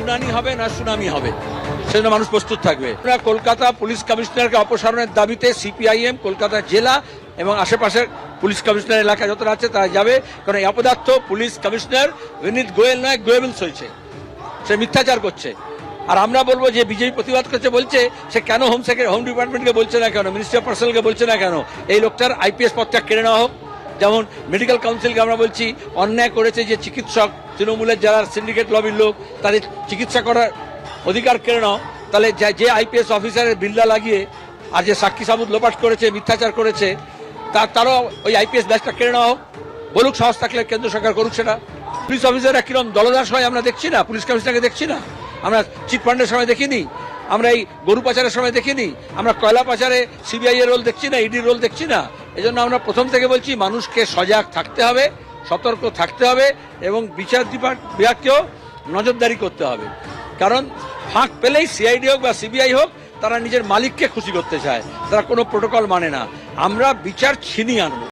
শুনানি হবে না সুনামি হবে? সেজন্য মানুষ প্রস্তুত থাকবে। কলকাতা পুলিশ কমিশনারকে অপসারণের দাবিতে সিপিআইএম, কলকাতা জেলা এবং আশেপাশের পুলিশ কমিশনার এলাকা যতটা আছে তারা যাবে। কারণ এই অপদার্থ পুলিশ কমিশনার বিনীত গোয়েল নয় গোয়েবলস হয়েছে সে মিথ্যাচার করছে। আর আমরা বলব যে বিজেপি প্রতিবাদ করছে, বলছে, সে কেন হোম সেক্রেটারি, হোম ডিপার্টমেন্টকে বলছে না কেন, মিনিস্ট্রি অফ পার্সোনালকে বলছে না কেন? এই লোকটার আইপিএস পদটা কেড়ে নেওয়া হোক। যেমন মেডিকেল কাউন্সিলকে আমরা বলছি, অন্যায় করেছে যে চিকিৎসক তৃণমূলের যারা সিন্ডিকেট লবির লোক, তাদের চিকিৎসা করার অধিকার কেড়ে নাও। তাহলে যে- যে আইপিএস অফিসারের বিল্লা লাগিয়ে আর যে সাক্ষী সাবুত লোপাট করেছে, মিথ্যাচার করেছে, তা তারও ওই আইপিএস ব্যাচটা কেড়ে নেওয়া হোক বলুক সাহস থাকলে কেন্দ্র সরকার করুক সেটা। পুলিশ অফিসাররা কিরম দলদাস হয় আমরা দেখছি না, পুলিশ কমিশনারকে দেখছি না। আমরা চিট ফান্ডের সময় দেখিনি, আমরা এই গরু পাচারের সময় দেখিনি, আমরা কয়লা পাচারে সিবিআই এর রোল দেখছি না ইডির রোল দেখছি না। এজন্য আমরা প্রথম থেকে বলছি, মানুষকে সজাগ থাকতে হবে, সতর্ক থাকতে হবে এবং বিচার বিভাগ- বিভাগকেও নজরদারি করতে হবে। কারণ ফাঁক পেলেই সিআইডি হোক বা সিবিআই হোক, তারা নিজের মালিককে খুশি করতে চায়। তারা কোনো প্রোটোকল মানে না। আমরা বিচার ছিনিয়ে আনব।